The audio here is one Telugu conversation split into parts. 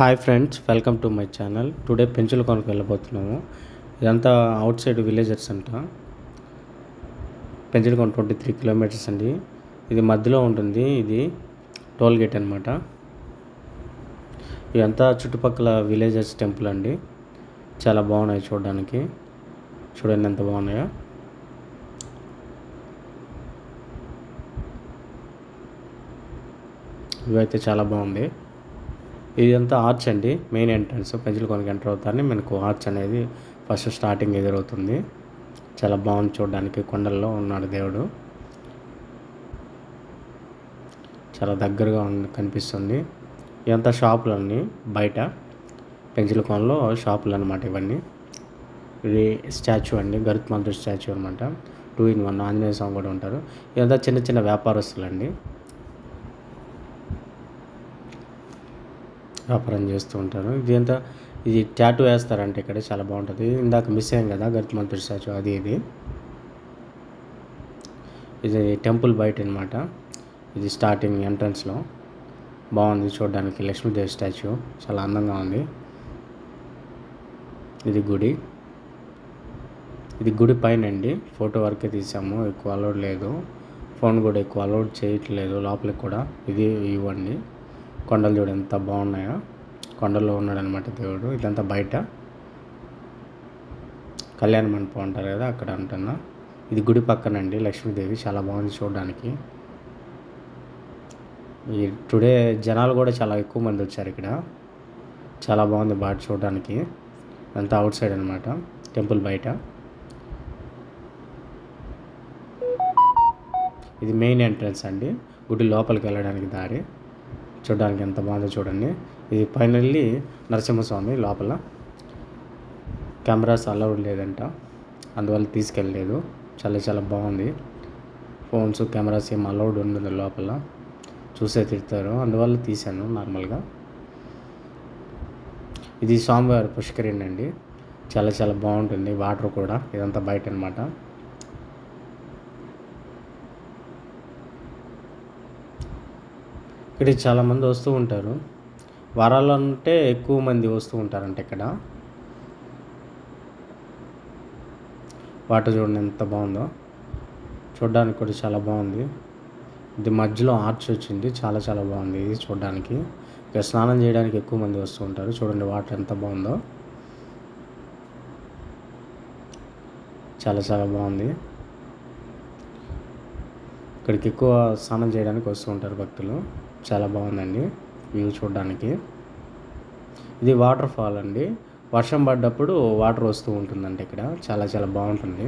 Hi friends welcome to my channel. Today పెంచుల కొనకు వెళ్ళబోతున్నాము. ఇదంతా అవుట్ సైడ్ విలేజర్స్ అంట. పెంచుల కొన ట్వంటీ త్రీ కిలోమీటర్స్ అండి. ఇది మధ్యలో ఉంటుంది. ఇది టోల్ గేట్ అనమాట ఇదంతా చుట్టుపక్కల విలేజర్స్ టెంపుల్ అండి. చాలా బాగున్నాయి చూడడానికి. చూడండి ఎంత బాగున్నాయో. ఇవైతే చాలా బాగుంది. ఇదంతా ఆర్చ్ అండి. మెయిన్ ఎంట్రన్స్ పెన్సిల్ కొనకి ఎంటర్ అవుతారని మనకు ఆర్చ్ అనేది ఫస్ట్ స్టార్టింగ్ ఎదురవుతుంది. చాలా బాగుంది చూడడానికి. కొండల్లో ఉన్నాడు దేవుడు. చాలా దగ్గరగా ఉంది కనిపిస్తుంది. ఇదంతా షాపులన్నీ బయట. పెన్సిల్ కొనలో షాపులు అనమాట ఇవన్నీ. ఇది స్టాచ్యూ అండి. గరుత్మంతుడు స్టాచ్యూ అనమాట two in one Anjaneya Swamy కూడా ఉంటారు. ఇదంతా చిన్న చిన్న వ్యాపారస్తులు అండి వ్యాపారం చేస్తూ ఉంటారు. ఇది ఎంత ఇది ట్యాటూ వేస్తారంటే ఇక్కడ చాలా బాగుంటుంది. ఇందాక మిస్ అయ్యాం కదా గరుత్మంతుడి స్టాచ్యూ అది ఇది. ఇది టెంపుల్ బయట అనమాట ఇది స్టార్టింగ్ ఎంట్రన్స్లో బాగుంది చూడడానికి లక్ష్మీదేవి స్టాచ్యూ చాలా అందంగా ఉంది. ఇది గుడి. ఇది గుడి పైన అండి ఫోటో వరకే తీసాము ఎక్కువ అలౌడ్ లేదు. ఫోన్ కూడా ఎక్కువ అలౌడ్ చేయట్లేదు లోపలికి కూడా. ఇది ఇవ్వండి కొండలు చూడు ఎంత బాగున్నాయో. కొండల్లో ఉన్నాడనమాట దేవుడు. ఇదంతా బయట. కళ్యాణ మండపం అంటారు కదా అక్కడ అంటున్నా. ఇది గుడి పక్కనండి లక్ష్మీదేవి. చాలా బాగుంది చూడడానికి. ఈ టుడే జనాలు కూడా చాలా ఎక్కువ మంది వచ్చారు ఇక్కడ. చాలా బాగుంది బాట చూడడానికి. అంతా అవుట్ సైడ్ అనమాట టెంపుల్ బయట. ఇది మెయిన్ ఎంట్రన్స్ అండి. గుడి లోపలికి వెళ్ళడానికి దారి. చూడడానికి ఎంత బాగుందో చూడండి. ఇది ఫైనల్లీ నరసింహస్వామి లోపల. కెమెరాస్ అలౌడ్ లేదంట. అందువల్ల తీసుకెళ్ళలేదు. చాలా చాలా బాగుంది. ఫోన్స్ కెమెరాస్ ఏం అలౌడ్ ఉండదు లోపల. చూసే తిడతారు అందువల్ల తీశాను నార్మల్గా. ఇది స్వామివారి పుష్కరిణి అండి. చాలా చాలా బాగుంటుంది. వాటర్ కూడా. ఇదంతా బయట అనమాట ఇక్కడ చాలామంది వస్తూ ఉంటారు. వారాలు అంటే ఎక్కువ మంది వస్తూ ఉంటారంట ఇక్కడ. వాటర్ చూడండి ఎంత బాగుందో. చూడడానికి కూడా చాలా బాగుంది. ఇది మధ్యలో ఆర్చ్ వచ్చింది. చాలా చాలా బాగుంది ఇది చూడడానికి. ఇక్కడ స్నానం చేయడానికి ఎక్కువ మంది వస్తూ ఉంటారు. చూడండి వాటర్ ఎంత బాగుందో. చాలా చాలా బాగుంది. ఇక్కడికి ఎక్కువ స్నానం చేయడానికి వస్తూ ఉంటారు భక్తులు. చాలా బాగుందండి వ్యూ చూడడానికి. ఇది వాటర్ ఫాల్ అండి. వర్షం పడ్డప్పుడు వాటర్ వస్తూ ఉంటుందండి ఇక్కడ. చాలా చాలా బాగుంటుంది.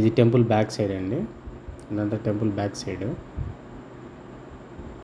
ఇది టెంపుల్ బ్యాక్ సైడ్ అండి. ఇదంతా టెంపుల్ బ్యాక్ సైడ్.